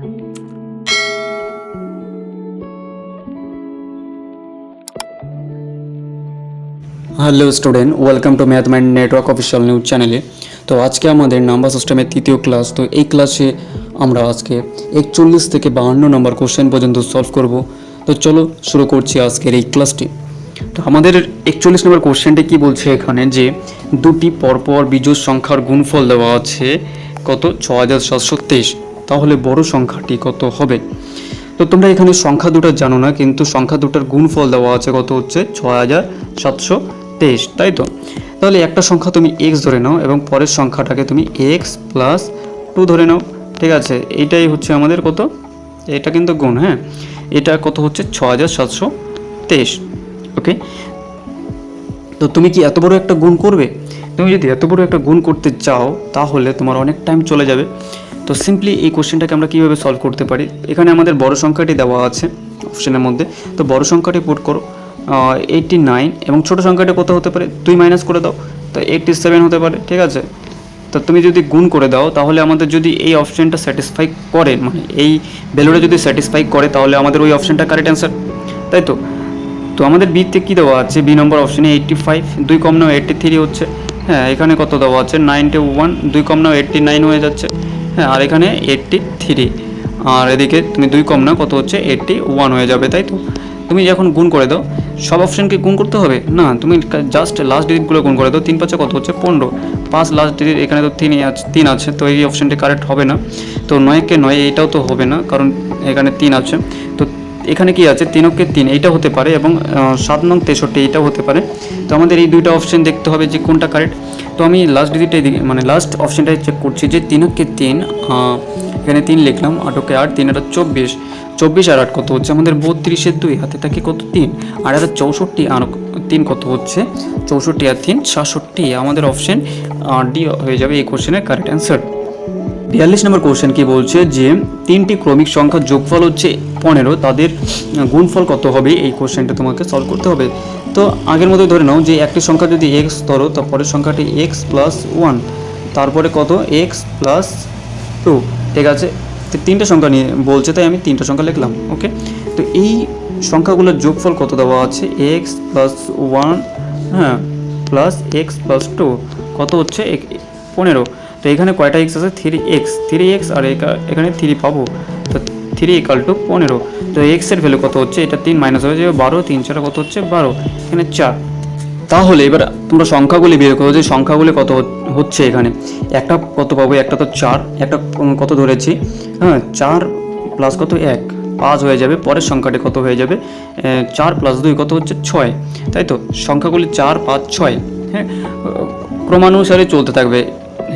Hello student welcome to math mind network official news চ্যানেলে তো আজকে আমাদের নাম্বার সিস্টেমের তৃতীয় ক্লাস তো এই ক্লাসে আমরা আজকে একচল্লিশ থেকে বাহান্ন নম্বর কোশ্চেন পর্যন্ত সলভ করব। তো চলো শুরু করছি আজকের এই ক্লাসটি তো আমাদের একচল্লিশ নম্বর কোশ্চেনটি কি বলছে এখানে যে, দুটি পরপর বিজোড় সংখ্যার গুণফল দেওয়া আছে কত? ছ হাজার সাতশো তেইশ। তাহলে বড় সংখ্যাটি কত হবে? তো তোমরা এখানে সংখ্যা দুটো জানো না, কিন্তু সংখ্যা দুটার গুণফল দেওয়া আছে কত হচ্ছে? ছ হাজার সাতশো তেইশ, তাই তো? তাহলে একটা সংখ্যা তুমি এক্স ধরে নাও এবং পরের সংখ্যাটাকে তুমি এক্স প্লাস টু ধরে নাও, ঠিক আছে? এইটাই হচ্ছে আমাদের কত? এটা কিন্তু গুণ হ্যাঁ? এটা কত হচ্ছে? ছ হাজার সাতশো তেইশ ওকে তো তুমি কি এত বড় একটা গুণ করবে? তুমি যদি এত বড় একটা গুণ করতে চাও, তাহলে তোমার অনেক টাইম চলে যাবে। তো সিম্পলি এই কোশ্চেনটাকে আমরা কীভাবে সলভ করতে পারি? এখানে আমাদের বড় সংখ্যাটি দেওয়া আছে অপশনের মধ্যে। তো বড় সংখ্যাটি পুট করো এইটটি নাইন এবং ছোটো সংখ্যাটি কত হতে পারে? দুই মাইনাস করে দাও, তো এইটটি সেভেন হতে পারে, ঠিক আছে? তো তুমি যদি গুণ করে দাও, তাহলে আমাদের যদি এই অপশানটা স্যাটিসফাই করে মানে এই ভ্যালুটা যদি স্যাটিসফাই করে, তাহলে আমাদের ওই অপশনটা কারেক্ট অ্যান্সার তাই তো? তো আমাদের বিতে কী দেওয়া আছে? বি নম্বর অপশানে এইট্টি ফাইভ দুই কম নাও এইট্টি থ্রি হচ্ছে হ্যাঁ এখানে কত দেওয়া আছে? নাইনটি ওয়ান দুই কম নাও এইট্টি নাইন হয়ে যাচ্ছে। হ্যাঁ আর এখানে এইটটি থ্রি আর এদিকে তুমি দুই কম না, কত হচ্ছে? এইটটি ওয়ান হয়ে যাবে, তাই তো? তুমি যখন গুণ করে দাও। সব অপশানকে গুণ করতে হবে? না, তুমি জাস্ট লাস্ট ডিজিটগুলো গুণ করে দাও। তিন পাঁচে কত হচ্ছে? পনেরো। পাঁচ লাস্ট ডিজিট এখানে তো তিন আছে তিন আছে, তো এই অপশানটি কারেক্ট হবে না। তো নয়কে নয়, এইটাও তো হবে না, কারণ এখানে তিন আছে। এখানে কি আছে? তিনকে তিন, এইটা হতে পারে এবং সাত নং তেষট্টি এইটাও হতে পারে। তো আমাদের এই দুইটা অপশন দেখতে হবে যে কোনটা কারেক্ট তো আমি লাস্ট ডিজিটাই মানে লাস্ট অপশনটাই চেক করছি যে তিনকে তিন এখানে তিন লিখলাম আটকে আট, তিন এটা চব্বিশ। চব্বিশ আর আট কত হচ্ছে? আমাদের বত্রিশের দুই হাতে থাকে কত? তিন। আর এটা চৌষট্টি আর তিন কত হচ্ছে? চৌষট্টি আর তিন, সাতষট্টি। আমাদের অপশন ডি হয়ে যাবে এই কোশ্চেনের কারেক্ট অ্যান্সার বিয়াল্লিশ নম্বর কোশ্চেন কি বলছে যে, তিনটি ক্রমিক সংখ্যা যোগফল হচ্ছে পনেরো, তাদের গুণফল কত হবে? এই কোশ্চেনটা তোমাকে সলভ করতে হবে। তো আগের মতো ধরে নাও যে, একটি সংখ্যা যদি এক্স ধরো তারপরে সংখ্যাটি এক্স প্লাস ওয়ান তারপরে কত? এক্স প্লাস টু ঠিক আছে? তিনটে সংখ্যা নিয়ে বলছে, তাই আমি তিনটে সংখ্যা লিখলাম ওকে তো এই সংখ্যাগুলোর যোগফল কত দেওয়া আছে? এক্স প্লাস ওয়ান হ্যাঁ প্লাস এক্স প্লাস টু কত হচ্ছে? পনেরো। তো এখানে কয়টা এক্স আছে? থ্রি এক্স থ্রি এক্স আর এখানে থ্রি পাবো। তো থ্রি ইকাল টু পনেরো। তো এক্সের ভ্যালু কত হচ্ছে? এটা তিন মাইনাস হয়ে যাবে বারো, তিন চার কত হচ্ছে? বারো। এখানে চার। তাহলে এবার তোমরা সংখ্যাগুলি বের করো যে সংখ্যাগুলি কত হচ্ছে এখানে। একটা কত পাবো? একটা তো চার। একটা কত ধরেছি? হ্যাঁ চার প্লাস কত? এক। পাঁচ হয়ে যাবে। পরের সংখ্যাটি কত হয়ে যাবে? চার প্লাস দুই কত হচ্ছে? ছয়। তাই তো? সংখ্যাগুলি চার, পাঁচ, ছয়। হ্যাঁ ক্রমানুসারে চলতে থাকবে।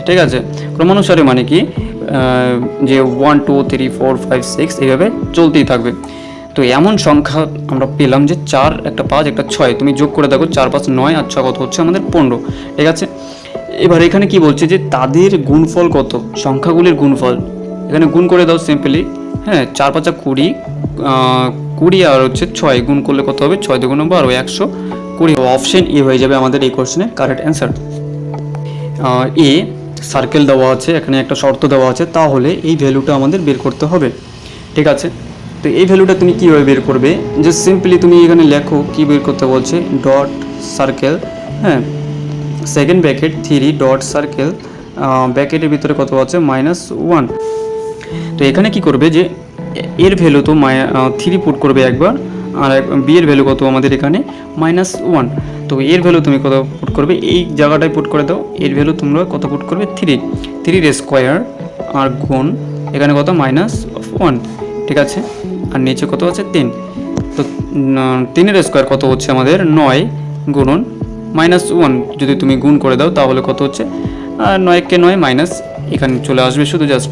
ঠিক আছে? ক্রমানুসারে মানে কি যে one two three four five six এইভাবে চলতেই থাকবে। তো এমন সংখ্যা আমরা পেলাম যে চার একটা পাঁচ একটা ছয়। তুমি যোগ করে দেখো, চার পাঁচ নয় আর ছয় কত হচ্ছে আমাদের পনেরো। ঠিক আছে? এবার এখানে কি বলছে যে তাদের গুণফল কত? সংখ্যাগুলির গুণফল। এখানে গুণ করে দাও সিম্পলি হ্যাঁ চার পাঁচা কুড়ি কুড়ি আর হচ্ছে ছয়। গুণ করলে কত হবে? ছয় দুগুণ বারো একশো কুড়ি। অপশন এ হয়ে যাবে আমাদের এই কোশ্চেনের কারেক্ট অ্যান্সার এ সার্কেল দেওয়া আছে, এখানে একটা শর্ত দেওয়া আছে, তাহলে এই ভ্যালুটা আমাদের বের করতে হবে। ঠিক আছে? তো এই ভ্যালুটা তুমি কীভাবে বের করবে? যে সিম্পলি তুমি এখানে লেখো, কি বের করতে বলছে? ডট সার্কেল হ্যাঁ? Second bracket three dot circle ব্র্যাকেটের ভিতরে কত আছে? মাইনাস ওয়ান তো এখানে কি করবে যে এর ভ্যালু তো থ্রি পুট করবে একবার। আর বি এর ভ্যালু কত আমাদের এখানে? মাইনাস ওয়ান তো এর ভ্যালু তুমি কত পুট করবে? এই জায়গাটায় পুট করে দাও। এর ভ্যালু তোমরা কত পুট করবে? থ্রি থ্রির স্কোয়ার আর গুণ এখানে কত? মাইনাস ওয়ান ঠিক আছে? আর নিচে কত আছে? তিন। তো তিনের স্কোয়ার কত হচ্ছে আমাদের? নয় গুণন। মাইনাস ওয়ান যদি তুমি গুণ করে দাও, তাহলে কত হচ্ছে? আর নয়কে নয়? মাইনাস এখানে চলে আসবে শুধু জাস্ট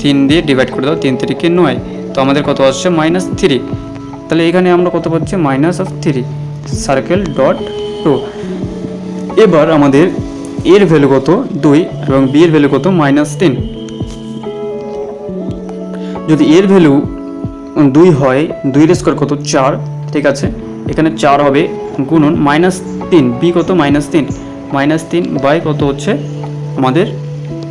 তিন দিয়ে ডিভাইড করে দাও। তিন তিরিকে নয়। তো আমাদের কত আসছে? মাইনাস থ্রি তাহলে এখানে আমরা কত পাচ্ছি? Minus of three circle dot two এবার আমাদের এর ভ্যালু কত? দুই এবং বি এর ভ্যালু কত? মাইনাস তিন। যদি এর ভ্যালু দুই হয়, দুইয়ের স্কোয়ার কত? চার। ঠিক আছে? এখানে চার হবে গুণন মাইনাস তিন। বি কত? মাইনাস তিন। মাইনাস তিন বাই কত হচ্ছে? আমাদের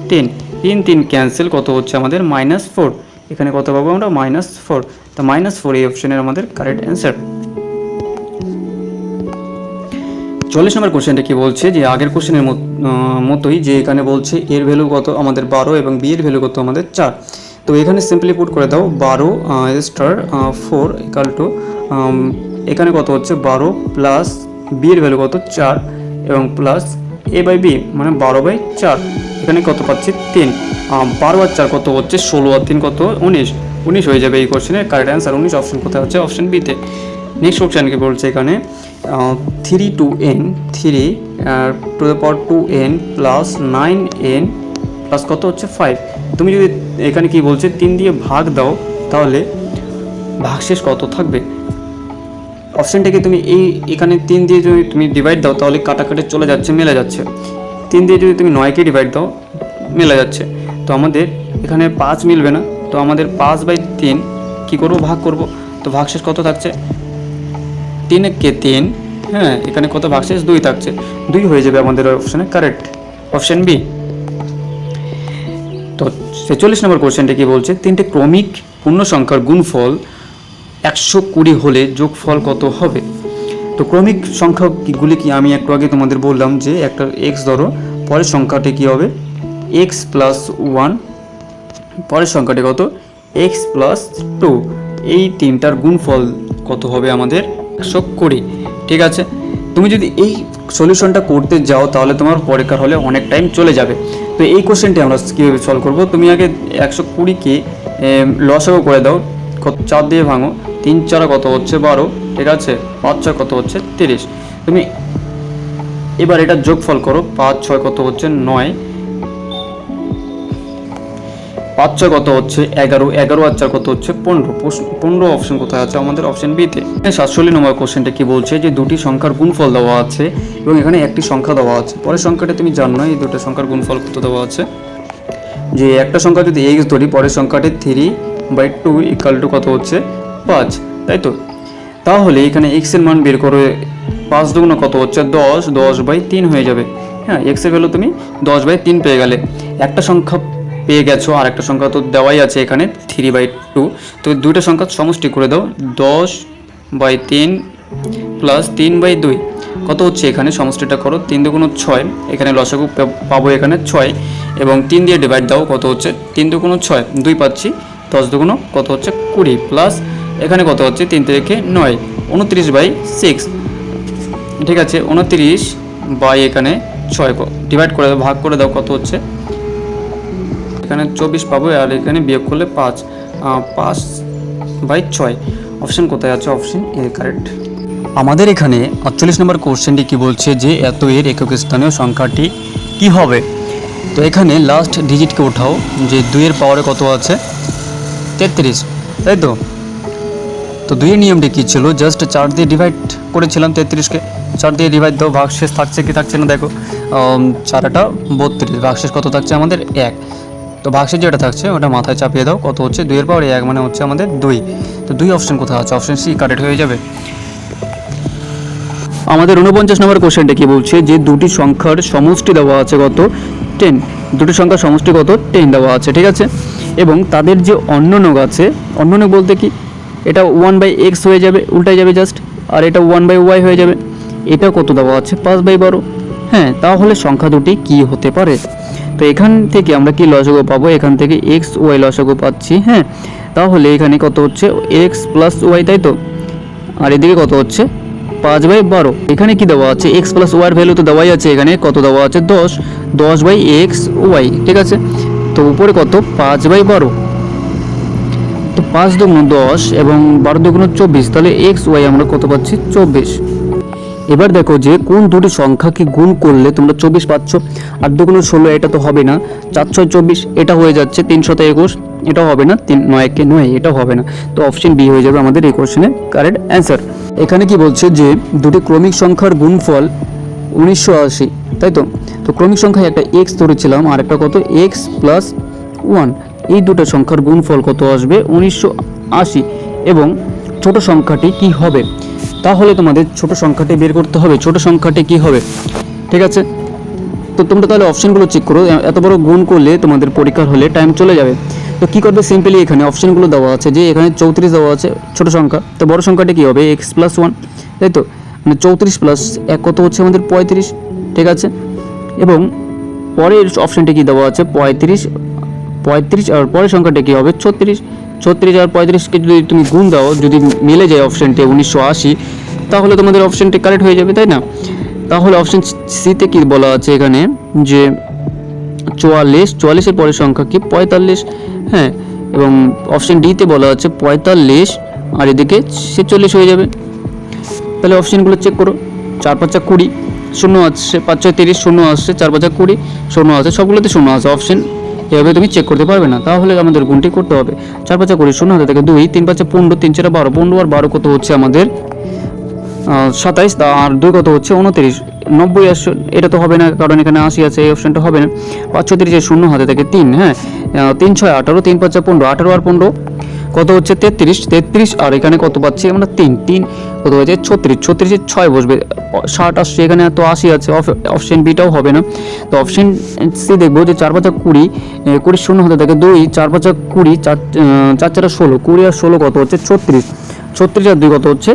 তিন। তিন তিন ক্যান্সেল কত হচ্ছে? আমাদের মাইনাস ফোর এখানে কত পাবো আমরা? মাইনাস ফোর তো মাইনাস ফোর এই অপশনের আমাদের কারেক্ট অ্যান্সার চল্লিশ নম্বর কোশ্চেনটা কি বলছে? যে আগের কোশ্চেনের মতোই যে এখানে বলছে এর ভ্যালু কত আমাদের বারো এবং বি এর ভ্যালু কত আমাদের চার। তো এখানে সিম্পলি পুট করে দাও, বারো স্টার ফোর ইকাল টু এখানে কত হচ্ছে? বারো প্লাস বি এর ভ্যালু কত? চার এবং প্লাস এ বাই বি মানে বারো বাই চার। এখানে কত পাচ্ছি? তিন। বারো আর চার কত হচ্ছে? ষোলো আর তিন কত? উনিশ। উনিশ হয়ে যাবে এই কোশ্চেনের কারেক্ট অ্যান্সার উনিশ অপশন কোথায় হচ্ছে? অপশন বিতে নেক্সট অপশান কি বলছে এখানে? Three two N three two the power two N plus nine N plus কত হচ্ছে? ফাইভ তুমি যদি এখানে কি বলছে? তিন দিয়ে ভাগ দাও, তাহলে ভাগশেষ কত থাকবে? অপশানটাকে তুমি এই, এখানে তিন দিয়ে যদি তুমি ডিভাইড দাও, তাহলে কাটাকাটি চলে যাচ্ছে, মেলে যাচ্ছে। তিন দিয়ে যদি তুমি নয়কে ডিভাইড দাও, মেলে যাচ্ছে। তো আমাদের এখানে পাঁচ মিলবে না, তো আমাদের পাঁচ বাই তিন কী করব? ভাগ করব? তো ভাগশেষ কত থাকছে? তিন কে তিন হ্যাঁ এখানে কত ভাগশেষ? দুই থাকছে। দুই হয়ে যাবে আমাদের অপশানে কারেক্ট অপশান বি তো ছেচল্লিশ নম্বর কোশ্চেনটা কি বলছে? তিনটে ক্রমিক পূর্ণ সংখ্যার গুণফল একশো কুড়ি হলে যোগফল কত হবে? তো ক্রমিক সংখ্যাগুলি কি, আমি একটু আগে তোমাদের বললাম যে একটা এক্স ধরো, পরের সংখ্যাটি কী হবে? এক্স প্লাস ওয়ান পরের সংখ্যাটি কত? এক্স প্লাস টু এই তিনটার গুণফল কত হবে আমাদের? একশো কুড়ি। ঠিক আছে? তুমি যদি এই সলিউশনটা করতে যাও, তাহলে তোমার পরীক্ষার হলে অনেক টাইম চলে যাবে। তো এই কোশ্চেনটি আমরা কীভাবে সলভ করব? তুমি আগে একশো কুড়িকে লসাগু করে দাও। কত? চার দিয়ে ভাঙো। তিন চারা কত হচ্ছে? বারো। ঠিক আছে? পাঁচ ছয় কত হচ্ছে? তিরিশ। তুমি এবার এটা যোগফল করো। পাঁচ ছয় কত হচ্ছে? নয়। পাঁচ ছয় কত হচ্ছে? এগারো এগারো আর চার কত হচ্ছে? পনেরো পনেরো অপশন কোথায় আছে? আমাদের অপশন বিতে সাতচল্লিশ নম্বর কোশ্চেনটা কি বলছে? যে দুটি সংখ্যার গুণফল দেওয়া আছে এবং এখানে একটি সংখ্যা দেওয়া আছে। পরের সংখ্যাটা তুমি জানো এই দুটো সংখ্যার গুণফল কত দেওয়া আছে? যে একটা সংখ্যা যদি এক্স ধরি, পরের সংখ্যাটি three by two equal two কত হচ্ছে? পাঁচ, তাই তো? তাহলে এখানে এক্সের মান বের করে পাঁচ দুগুণ কত হচ্ছে? দশ দশ বাই তিন হয়ে যাবে। হ্যাঁ এক্সের ভ্যালু তুমি দশ বাই তিন পেয়ে গেলে। একটা সংখ্যা পেয়ে গেছো আর একটা সংখ্যা তো দেওয়াই আছে এখানে থ্রি বাই টু তো দুইটা সংখ্যা সমষ্টি করে দাও, দশ বাই তিন প্লাস তিন বাই দুই। কত হচ্ছে এখানে সমষ্টিটা করো, তিন দুগুণ ছয়, এখানে লসাগু পাবো এখানে ছয়, এবং তিন দিয়ে ডিভাইড দাও, কত হচ্ছে? তিন দুগুণ ছয়, দুই পাচ্ছি, দশ দুগুণ কত হচ্ছে? কুড়ি প্লাস এখানে কত হচ্ছে? তিন থেকে নয়, উনত্রিশ বাই সিক্স ঠিক আছে, উনত্রিশ বাই এখানে ছয় ডিভাইড করে দাও, ভাগ করে দাও কত হচ্ছে? এখানে চব্বিশ পাবো, আর এখানে বিয়োগ করলে পাঁচ পাঁচ বাই ছয়। অপশন কোথায় আছে? অপশন এ কারেক্ট আমাদের এখানে আটচল্লিশ নম্বর কোশ্চেনটি কি বলছে যে, এত এর একক স্থানীয় সংখ্যাটি কি হবে? তো এখানে লাস্ট ডিজিটকে ওঠাও, যে দুইয়ের পাওয়ারে কত আছে? তেত্রিশ, তাই তো? তো দুইয়ের নিয়মটি কী ছিল? জাস্ট চার দিয়ে ডিভাইড করেছিলাম তেত্রিশকে চার দিয়ে ডিভাইড দাও, ভাগশেষ থাকছে কি থাকছে না দেখো। চারাটা বত্রিশ, ভাগশেষ কত থাকছে? আমাদের এক। তো ভাগশেষ যেটা থাকছে, ওটা মাথায় চাপিয়ে দাও। কত হচ্ছে? দুইয়ের পাওয়ার এক মানে হচ্ছে আমাদের দুই। তো দুই অপশন কোথায় আছে? অপশন সি কারেক্ট হয়ে যাবে। আমাদের উনপঞ্চাশ নম্বর কোশ্চেনটা কি বলছে? যে দুটি সংখ্যার সমষ্টি দেওয়া আছে কত? টেন দুটি সংখ্যার সমষ্টি কত? টেন দেওয়া আছে, ঠিক আছে? এবং তাদের যে অন্য অন্যনক আছে, অন্য অন্যনক বলতে কি? এটা ওয়ান বাই এক্স হয়ে যাবে উল্টাই যাবে জাস্ট আর এটা ওয়ান বাই ওয়াই হয়ে যাবে। এটা কত দেওয়া আছে? পাঁচ বাই বারো। হ্যাঁ তাহলে সংখ্যা দুটি কি হতে পারে? তো এখান থেকে আমরা কি লসাগু পাবো? এখান থেকে এক্স ওয়াই লসাগু পাচ্ছি হ্যাঁ? তাহলে এখানে কত হচ্ছে? এক্স প্লাস ওয়াই তাই তো? আর এদিকে কত হচ্ছে? পাঁচ বাই বারো। এখানে কি দেওয়া আছে? এক্স প্লাস ওয়ার ভ্যালু তো দেওয়াই আছে এখানে। কত দেওয়া আছে? দশ। দশ বাই এক্স ওয়াই ঠিক আছে? তো উপরে কত? পাঁচ বাই বারো। তো পাঁচ দুগুণ দশ এবং বারো দুগুণ চব্বিশ, তাহলে এক্স ওয়াই আমরা কত পাচ্ছি? চব্বিশ। এবার দেখো যে কোন দুটি সংখ্যাকে গুণ করলে তোমরা চব্বিশ পাচ্ছ? আর দুগুণ ষোলো, এটা তো হবে না। চার ছয় চব্বিশ, এটা হয়ে যাচ্ছে তিনশত একুশ এটাও হবে না। তিন নয় একে নয় এটাও হবে না। তো অপশন বি হয়ে যাবে আমাদের এই কোশ্চেনের কারেক্ট অ্যান্সার এখানে কি বলছে যে দুটি ক্রমিক সংখ্যার গুণফল উনিশশো আশি, তাই তো? তো ক্রমিক সংখ্যায় একটা এক্স ধরেছিলাম, আর একটা কত? এক্স প্লাস ওয়ান এই দুটো সংখ্যার গুণফল কত আসবে? উনিশশো আশি। এবং ছোট সংখ্যাটি কি হবে? তাহলে তোমাদের ছোট সংখ্যাটি বের করতে হবে। ছোট সংখ্যাটি কি হবে? ঠিক আছে? তো তোমরা তাহলে অপশনগুলো চেক করো। এত বড় গুণ করলে তোমাদের পরীক্ষার হলে টাইম চলে যাবে। তো কী করবে সিম্পলি এখানে অপশনগুলো দেওয়া আছে যে এখানে চৌত্রিশ দেওয়া আছে ছোটো সংখ্যা। তো বড় সংখ্যাটা কী হবে? এক্স প্লাস ওয়ান তাই তো? মানে চৌত্রিশ প্লাস এক কত হচ্ছে আমাদের? পঁয়ত্রিশ। ঠিক আছে? এবং পরের অপশনটা কী দেওয়া আছে? পঁয়ত্রিশ। পঁয়ত্রিশ আর পরের সংখ্যাটা কী হবে? ছত্রিশ। ছত্রিশ আর পঁয়ত্রিশকে যদি তুমি গুণ দাও, যদি মিলে যায় অপশানটি উনিশশো আশি তাহলে তোমাদের অপশনটি কারেক্ট হয়ে যাবে, তাই না? তাহলে অপশন সিতে কি বলা আছে এখানে? যে চুয়াল্লিশ, চুয়াল্লিশের পরের সংখ্যা কি? পঁয়তাল্লিশ হ্যাঁ? এবং অপশন ডিতে বলা আছে পঁয়তাল্লিশ, আর এদিকে ছেচল্লিশ হয়ে যাবে। তাহলে অপশনগুলো চেক করো। চার, পাঁচা কুড়ি, শূন্য আসছে। পাঁচ, ছয়, তিরিশ, শূন্য আসছে। চার, পাঁচা কুড়ি, শূন্য আছে সবগুলোতে শূন্য আছে। অপশন এভাবে তুমি চেক করতে পারবে না। তাহলে আমাদের গুণটি করতে হবে। চার, পাঁচা কুড়ি, শূন্য হাতে থেকে দুই তিন, পাঁচা পনেরো, তিন, চার, বারো, পনেরো আর বারো কত হচ্ছে আমাদের? সাতাইশ, আর দুই কত হচ্ছে? উনত্রিশ। নব্বই এটা তো হবে না, কারণ এখানে আশি আছে, এই অপশনটা হবে না। পাঁচ ছত্রিশের শূন্য হাতে থাকে তিন হ্যাঁ? তিন ছয় আঠারো, তিন পাঁচা পনেরো, আঠারো আর পনেরো। কত হচ্ছে? তেত্রিশ তেত্রিশ, আর এখানে কত পাচ্ছি? আমরা তিন তিন, কত হয়েছে? ছত্রিশ ছত্রিশের ছয় বসবে। ষাট আসছে, এখানে তো আশি আছে অপশন বিটাও হবে না। তো অপশন সি দেখব যে চার পাঁচা কুড়ি কুড়ি শূন্য হতে থাকে দুই, চার পাঁচা কুড়ি, চার চার চারা ষোলো, কুড়ি আর ষোলো কত হচ্ছে? ছত্রিশ। ছত্রিশ আর দুই কত হচ্ছে?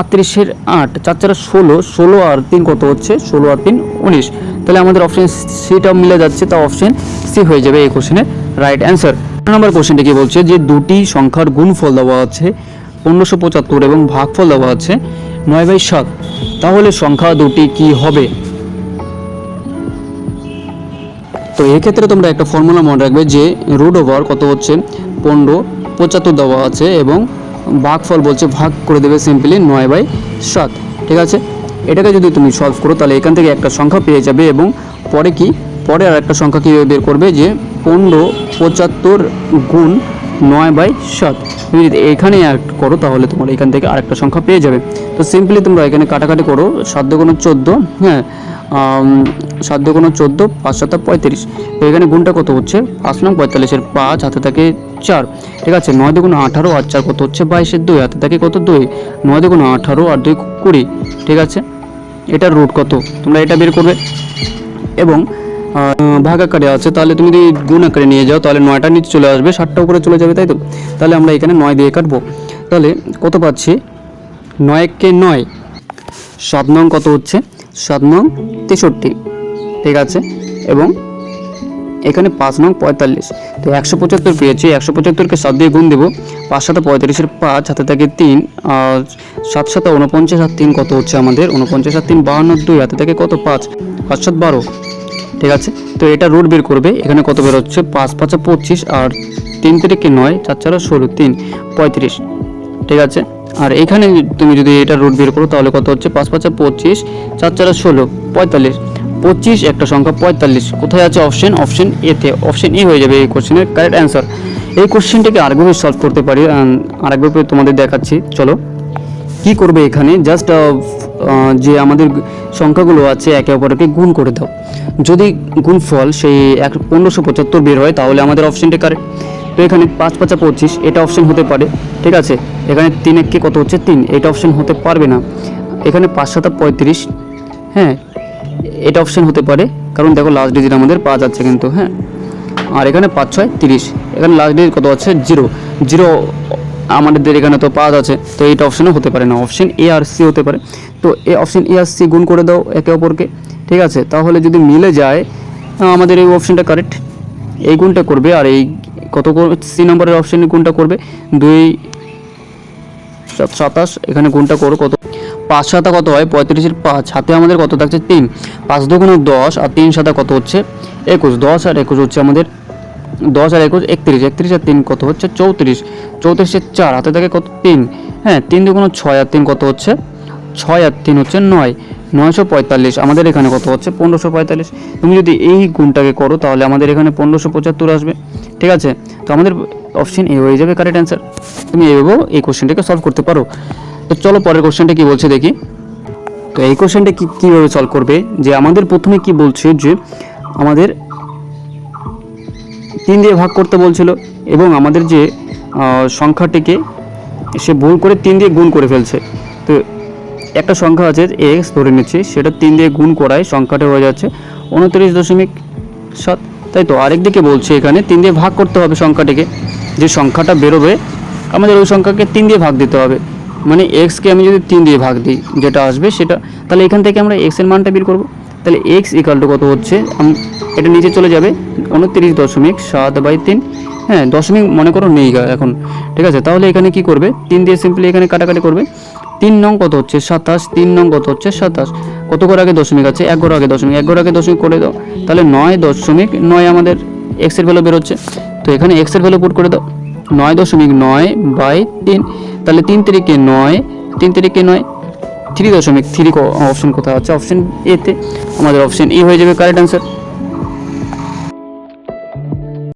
আটত্রিশের আট চার চার ষোলো ষোলো আর তিন কত হচ্ছে? ষোলো আর তিন, উনিশ। তাহলে আমাদের অপশন সিটা মিলে যাচ্ছে তা অপশন সি হয়ে যাবে এই কোশ্চেনের রাইট অ্যান্সার নাম্বার কোশ্চেনটা কি বলছে? যে দুটি সংখ্যার গুণফল দেওয়া আছে, পনেরোশো পঁচাত্তর এবং ভাগফল দেওয়া আছে নয় বাই সাত। তাহলে সংখ্যা দুটি কি হবে? তো এক্ষেত্রে তোমরা একটা ফর্মুলা মনে রাখবে যে রুট ওভার কত হচ্ছে? পনেরো, পঁচাত্তর দেওয়া আছে এবং ভাগফল বলছে, ভাগ করে দেবে সিম্পলি নয় বাই সাত। ঠিক আছে? এটাকে যদি তুমি সলভ করো, তাহলে এখান থেকে একটা সংখ্যা পেয়ে যাবে এবং পরে কি? পরে আর একটা সংখ্যা কীভাবে বের করবে? যে পনেরো পঁচাত্তর গুণ নয় বাই সাত। তুমি যদি এখানে অ্যাড করো, তাহলে তোমার এখান থেকে আরেকটা সংখ্যা পেয়ে যাবে। তো সিম্পলি তোমরা এখানে কাটাকাটি করো, সাত কোনো চোদ্দ হ্যাঁ? সাত কোনো চোদ্দ, পাঁচ সাত পঁয়ত্রিশ। তো এখানে গুণটা কত হচ্ছে? পাঁচ নং পঁয়তাল্লিশের পাঁচ, হাতে থাকে চার। ঠিক আছে, নয় দুগুণ আঠারো আর চার কত হচ্ছে? বাইশের দুই, হাতে থাকে কত? দুই। নয় দুগুণ আঠারো আর দুই কুড়ি। ঠিক আছে, এটার রুট কত? তোমরা এটা বের করবে। এবং ভাগ আকারে আছে, তাহলে তুমি যদি গুণ আকারে নিয়ে যাও, তাহলে নয়টা নিচে চলে আসবে, ষাটটা উপরে চলে যাবে, তাই তো? তাহলে আমরা এখানে নয় দিয়ে কাটবো। তাহলে কত পাচ্ছি? নয়কে নয়। সাত নং কত হচ্ছে? সাত নং তেষট্টি, ঠিক আছে? এবং এখানে পাঁচ নং পঁয়তাল্লিশ। তো একশো পঁচাত্তর পেয়েছি, একশো পঁচাত্তরকে সাত দিয়ে গুণ দেবো। পাঁচ সাথে পঁয়তাল্লিশের পাঁচ হাতে থাকে তিন, আর সাত সাথে উনপঞ্চাশ আর তিন কত হচ্ছে আমাদের? উনপঞ্চাশ আর তিন, বাহান্ন, দুই, হাতে থাকে কত? পাঁচ। পাঁচ সাত বারো, ঠিক আছে? তো এটা রুট বের করবে, এখানে কত বের হচ্ছে? পাঁচ, পাঁচা, পঁচিশ, আর তিন তিরিকে নয়, চার চারা, ষোলো, তিন, পঁয়ত্রিশ, ঠিক আছে? আর এখানে তুমি যদি এটা রুট বের করো, তাহলে কত হচ্ছে? পাঁচ পাঁচা পঁচিশ, চার চারা ষোলো, পঁয়তাল্লিশ। পঁচিশ একটা সংখ্যা, পঁয়তাল্লিশ। কোথায় আছে অপশন অপশন এতে অপশন ই হয়ে যাবে এই কোশ্চেনের কারেক্ট অ্যান্সার এই কোশ্চেনটিকে আরেকভাবে সলভ করতে পারি আরেকভাবে তোমাদের দেখাচ্ছি। চলো। কি করবে এখানে? জাস্ট যে আমাদের সংখ্যাগুলো আছে, একে অপরকে গুণ করে দাও। যদি গুণফল সেই এক, পনেরোশো পঁচাত্তর বের হয়, তাহলে আমাদের অপশনটা কারেক্ট তো এখানে পাঁচ পাঁচা পঁচিশ, এটা অপশন হতে পারে, ঠিক আছে? এখানে তিন এককে কত হচ্ছে? তিন, এটা অপশন হতে পারবে না। এখানে পাঁচ সাতা পঁয়ত্রিশ হ্যাঁ এটা অপশন হতে পারে, কারণ দেখো লাস্ট ডিজিট আমাদের পাঁচ আছে কিন্তু হ্যাঁ? আর এখানে পাঁচ ছয় তিরিশ, এখানে লাস্ট ডিজিট কত আছে? জিরো জিরো আমাদের এখানে তো পাঁচ আছে, তো এইটা অপশনও হতে পারে না। অপশন এ আর সি হতে পারে। তো A option A R C গুণ করে দাও একে অপরকে, ঠিক আছে? তাহলে যদি মিলে যায়, আমাদের এই অপশনটা কারেক্ট এই গুণটা করবে আর এই কত সি নম্বরের অপশনে গুণটা করবে? দুই, সাত- সাতাশ, এখানে গুণটা করো, কত? পাঁচ সাতা কত হয়? পঁয়ত্রিশের পাঁচ হাতে আমাদের কত থাকছে? তিন। পাঁচ দুগুণে দশ, আর তিন সাতা কত হচ্ছে? একুশ। দশ আর একুশ হচ্ছে আমাদের দশ আর একুশ, একত্রিশ। একত্রিশ আর তিন কত হচ্ছে? চৌত্রিশ। চৌত্রিশের চার, হাতে থাকে কত? তিন। হ্যাঁ তিন দুগুণ ছয় আর তিন কত হচ্ছে? ছয় আর তিন হচ্ছে নয়। নয়শো পঁয়তাল্লিশ। আমাদের এখানে কত হচ্ছে? পনেরোশো পঁয়তাল্লিশ। তুমি যদি এই গুণটাকে করো, তাহলে আমাদের এখানে পনেরোশো পঁচাত্তর আসবে। ঠিক আছে? তো আমাদের অপশন এ হয়ে যাবে কারেক্ট অ্যান্সার তুমি এভাবেও এই কোশ্চেনটাকে সলভ করতে পারো। তো চলো পরের কোশ্চেনটা কি বলছে দেখি। তো এই কোশ্চেনটা কি, কীভাবে সলভ করবে? যে আমাদের প্রথমে কি বলছে যে আমাদের তিন দিয়ে ভাগ করতে বলছিল এবং আমাদের যে সংখ্যাটিকে সে ভুল করে তিন দিয়ে গুণ করে ফেলছে। তো একটা সংখ্যা আছে এক্স ধরে নিচ্ছি, সেটা তিন দিয়ে গুণ করায় সংখ্যাটা হয়ে যাচ্ছে উনত্রিশ দশমিক সাত, তাই তো? আরেকদিকে বলছে এখানে, তিন দিয়ে ভাগ করতে হবে সংখ্যাটিকে। যে সংখ্যাটা বেরোবে, আমাদের ওই সংখ্যাকে তিন দিয়ে ভাগ দিতে হবে। মানে এক্সকে আমি যদি তিন দিয়ে ভাগ দিই, যেটা আসবে সেটা, তাহলে এখান থেকে আমরা এক্সের মানটা বের করব। তাহলে এক্স ইকাল কত হচ্ছে? এটা নিচে চলে যাবে, উনত্রিশ দশমিক সাত বাই তিন। হ্যাঁ দশমিক মনে করো নেই এখন। ঠিক আছে? তাহলে এখানে কি করবে? তিন দিয়ে সিম্পলি এখানে কাটাকাটি করবে। তিন নং কত হচ্ছে? সাতাশ। তিন নং কত হচ্ছে? সাতাশ। কত করে আগে দশমিক আছে? এক ঘর আগে দশমিক। এক ঘর আগে দশমিক করে দাও। তাহলে নয় দশমিক নয় আমাদের এক্সের ভ্যালু বেরোচ্ছে। তো এখানে এক্সের ভ্যালু পুট করে দাও। নয় দশমিক নয় বাই তিন। তাহলে তিন তারিখে নয়, তিন তারিখে নয় থ্রি দশমিক থ্রি অপশন কোথায় আছে? অপশন এতে আমাদের অপশন ই হয়ে যাবে কারেক্ট অ্যান্সার